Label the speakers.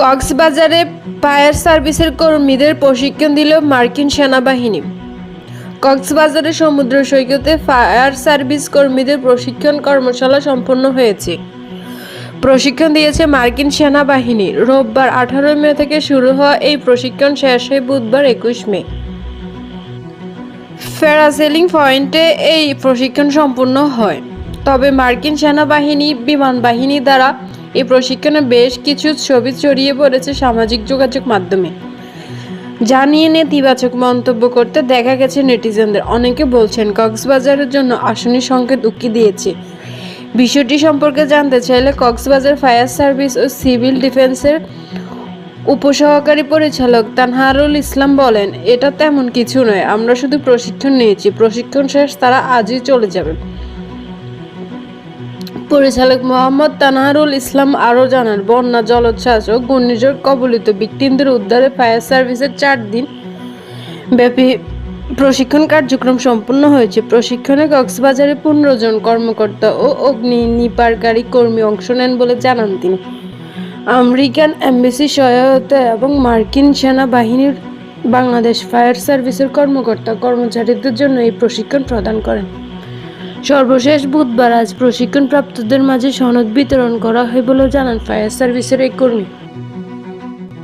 Speaker 1: কক্সবাজারে ফায়ার সার্ভিসের কর্মীদের প্রশিক্ষণ দিল মার্কিন সেনাবাহিনী। কক্সবাজারের সমুদ্র সৈকতে ফায়ার সার্ভিস কর্মীদের প্রশিক্ষণ কর্মশালা সম্পন্ন হয়েছে। প্রশিক্ষণ দিয়েছে মার্কিন সেনাবাহিনী। রোববার আঠারো মে থেকে শুরু হওয়া এই প্রশিক্ষণ শেষ হয় বুধবার একুশ মে। ফেরাসেলিং পয়েন্টে এই প্রশিক্ষণ সম্পূর্ণ হয়। তবে মার্কিন সেনাবাহিনী বিমান বাহিনী দ্বারা এই প্রশিক্ষণে বেশ কিছু ছবি ছড়িয়ে পড়েছে সামাজিক যোগাযোগ মাধ্যমে। যা নিয়ে নেতিবাচক মন্তব্য করতে দেখা গেছে নেটিজেনদের। অনেকে বলছেন কক্সবাজারের জন্য আসনি সংকেত উকি দিয়েছে। বিষয়টি সম্পর্কে জানতে চাইলে কক্সবাজার ফায়ার সার্ভিস ও সিভিল ডিফেন্সের উপসহকারী পরিচালক তানহারুল ইসলাম বলেন, এটা তেমন কিছু নয়, আমরা শুধু প্রশিক্ষণ নিয়েছি। প্রশিক্ষণ শেষ, তারা আজই চলে যাবেন পরিচালক মোহাম্মদ তানহারুল ইসলাম আরও জানান, বন্যা জলোচ্ছ্বাস ও ঘূর্ণিঝড় কবলিত ভিকটিমদের উদ্ধারে ফায়ার সার্ভিসের চার দিন ব্যাপী প্রশিক্ষণ কার্যক্রম সম্পন্ন হয়েছে। প্রশিক্ষণে কক্সবাজারে পনেরো জন কর্মকর্তা ও অগ্নি নিপারকারী কর্মী অংশ নেন বলে জানান তিনি। আমেরিকান এমবিসি সহায়তা এবং মার্কিন সেনাবাহিনীর বাংলাদেশ ফায়ার সার্ভিসের কর্মকর্তা কর্মচারীদের জন্য এই প্রশিক্ষণ প্রদান করেন। সর্বশেষ বুধবার আজ প্রশিক্ষণপ্রাপ্তদের মাঝে সনদ বিতরণ করা হয় বলেও জানান ফায়ার সার্ভিসের এক কর্মী।